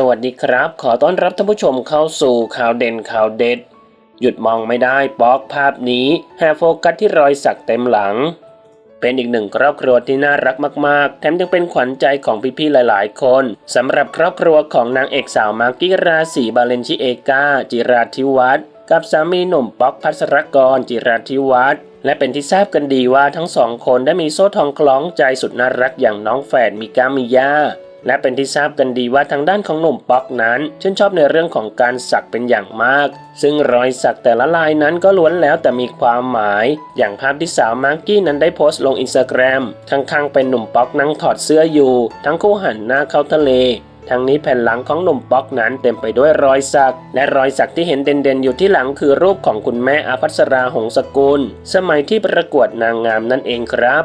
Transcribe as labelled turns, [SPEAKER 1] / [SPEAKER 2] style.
[SPEAKER 1] สวัสดีครับ ขอต้อนรับท่านผู้ชมเข้าสู่ข่าวเด่นข่าวเด็ด หยุดมองไม่ได้ป๊อกภาพนี้แห่โฟกัสที่รอยสักเต็มหลัง เป็นอีกหนึ่งครอบครัวที่น่ารักมากๆ แถมยังเป็นขวัญใจของพี่ๆหลายๆ คนสำหรับครอบครัวของนางเอกสาวมากกี้ราศีบาเลนชิเอกาจิราธิวัฒน์กับสามีหนุ่มป๊อกพัสรกรจิราธิวัฒน์และเป็นที่ทราบกันดีว่าทั้งสองคนได้มีโซ่ทองคล้องใจสุดน่ารักอย่างน้องแฝดมิกามิยา และเป็นที่ทราบกันดีว่าทางด้านของหนุ่มป๊อกนั้นชื่นชอบในเรื่องของการสักเป็นอย่างมาก ซึ่งรอยสักแต่ละลายนั้นก็ล้วนแล้วแต่มีความหมาย อย่างภาพที่สาวมากกี้นั้นได้โพสต์ลงอินสตาแกรมข้างๆเป็นหนุ่มป๊อกนั่งถอดเสื้ออยู่ ทั้งคู่หันหน้าเข้าทะเลทั้งนี้แผ่นหลังของหนุ่มป๊อกนั้นเต็มไปด้วยรอยสัก และรอยสักที่เห็นเด่นๆ อยู่ที่หลังคือรูปของคุณแม่อาภัสราหงสกุล สมัยที่ประกวดนางงามนั่นเองครับ